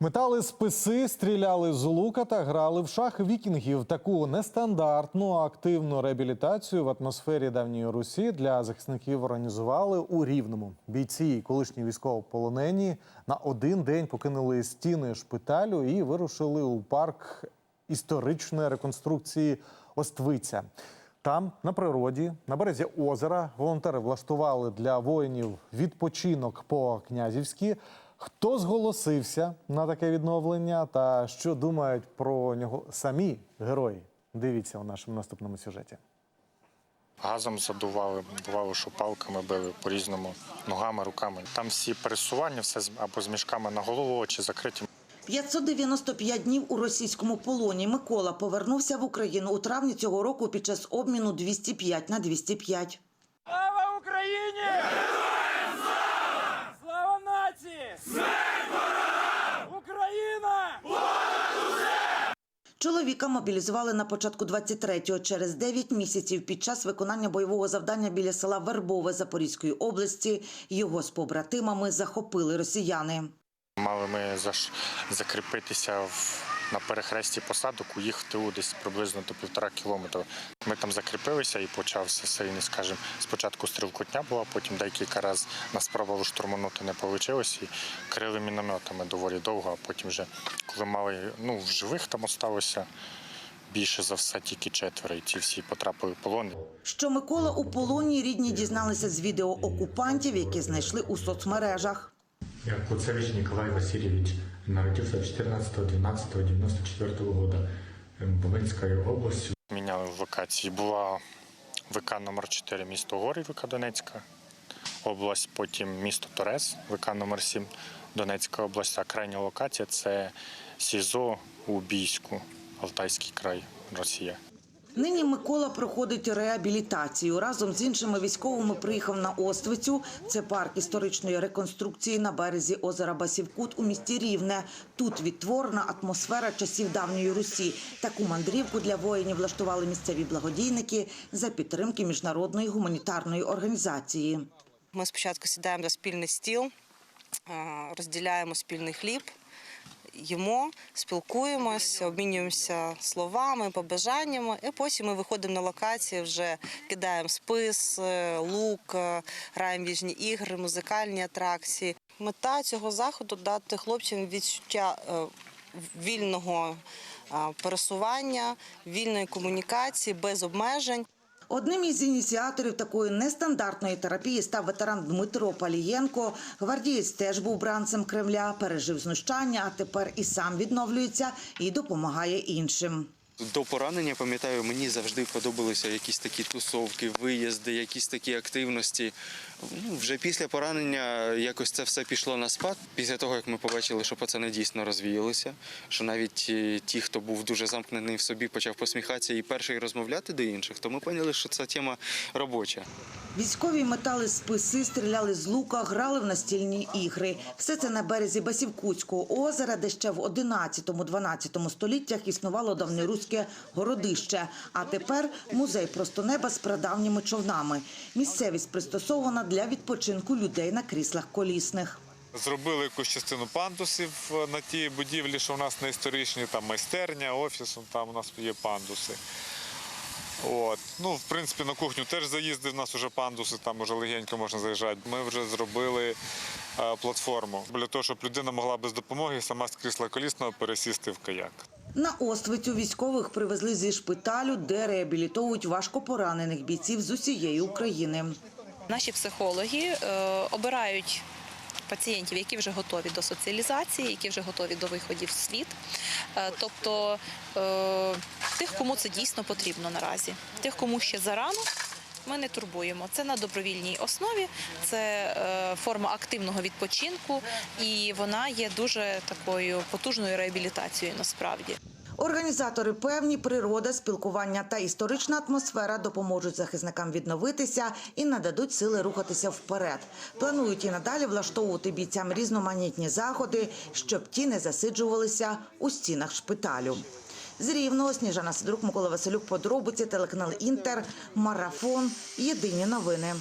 Метали списи, стріляли з лука та грали в шах вікінгів. Таку нестандартну активну реабілітацію в атмосфері давньої Русі для захисників організували у Рівному. Бійці колишні військовополонені на один день покинули стіни шпиталю і вирушили у парк історичної реконструкції Оствиця. Там, на природі, на березі озера, волонтери влаштували для воїнів відпочинок по князівськи. Хто зголосився на таке відновлення та що думають про нього самі герої? Дивіться у нашому наступному сюжеті. Газом задували, бувало, що палками били по-різному, ногами, руками. Там всі пересування, все з- або з мішками на голову, очі закриті. 595 днів у російському полоні. Микола повернувся в Україну у травні цього року під час обміну 205 на 205. Чоловіка мобілізували на початку 23-го через 9 місяців під час виконання бойового завдання біля села Вербове Запорізької області. Його з побратимами захопили росіяни. Мали ми закріпитися в... на перехресті посадок, уїхати у десь приблизно до півтора кілометра. Ми там закріпилися і почався сильний, скажімо, спочатку стрілкотня була, потім декілька разів нас спробували штурманути, не вийшло. І крили мінометами доволі довго, а потім вже, коли мали, ну, в живих там осталося більше за все тільки четверо, і ці всі потрапили в полон. Що Микола у полоні рідні дізналися з відео окупантів, які знайшли у соцмережах. Куцевич Николай Васильевич народился 14.12.94 года в Волынской области. Міняли локації. Була ВК номер 4 місто Гори, ВК Донецька область, потім місто Торез, ВК номер 7 Донецька область. А крайня локація це СІЗО у Бійську, Алтайський край, Росія. Нині Микола проходить реабілітацію. Разом з іншими військовими приїхав на Оствицю. Це парк історичної реконструкції на березі озера Басівкут у місті Рівне. Тут відтворена атмосфера часів давньої Русі. Таку мандрівку для воїнів влаштували місцеві благодійники за підтримки міжнародної гуманітарної організації. Ми спочатку сідаємо за спільний стіл, розділяємо спільний хліб, їмо, спілкуємося, обмінюємося словами, побажаннями. І потім ми виходимо на локацію, вже кидаємо спис, лук, е, граємо віжні ігри, музикальні атракції. Мета цього заходу дати хлопцям відчуття е, вільного е, пересування, вільної комунікації без обмежень. Одним із ініціаторів такої нестандартної терапії став ветеран Дмитро Палієнко. Гвардієць теж був бранцем Кремля, пережив знущання, а тепер і сам відновлюється і допомагає іншим. До поранення, пам'ятаю, мені завжди подобалися якісь такі тусовки, виїзди, якісь такі активності. Ну, вже після поранення якось це все пішло на спад. Після того, як ми побачили, що пацани дійсно розвіялися, що навіть е, ті, хто був дуже замкнений в собі, почав посміхатися і перший розмовляти до інших, то ми поняли, що ця тема робоча. Військові метали списи, стріляли з лука, грали в настільні ігри. Все це на березі Басівкутського озера, де ще в 11-12 століттях існувало давньоруське городище. А тепер музей просто неба з прадавніми човнами. Місцевість пристосована для відпочинку людей на кріслах колісних. Зробили якусь частину пандусів е, на тій будівлі, що у нас на історичній, там майстерня, офіс, там у нас є пандуси. От. Ну, в принципі, на кухню теж заїздив, у нас вже пандуси, там вже легенько можна заїжджати. Ми вже зробили е, платформу для того, щоб людина могла без допомоги сама з крісла колісного пересісти в каяк. На Оствицю військових привезли зі шпиталю, де реабілітовують важкопоранених бійців з усієї України. Наші психологи е, обирають пацієнтів, які вже готові до соціалізації, які вже готові до виходів в світ. Е, тобто е, тих, кому це дійсно потрібно наразі, тих, кому ще зарано. Ми не турбуємо. Це на добровільній основі, це форма активного відпочинку, і вона є дуже такою потужною реабілітацією насправді. Організатори певні природа, спілкування та історична атмосфера допоможуть захисникам відновитися і нададуть сили рухатися вперед. Планують і надалі влаштовувати бійцям різноманітні заходи, щоб ті не засиджувалися у стінах шпиталю. З Рівного Сніжана Сидрук, Микола Василюк, подробиці, телеканал Інтер, Марафон. Єдині новини.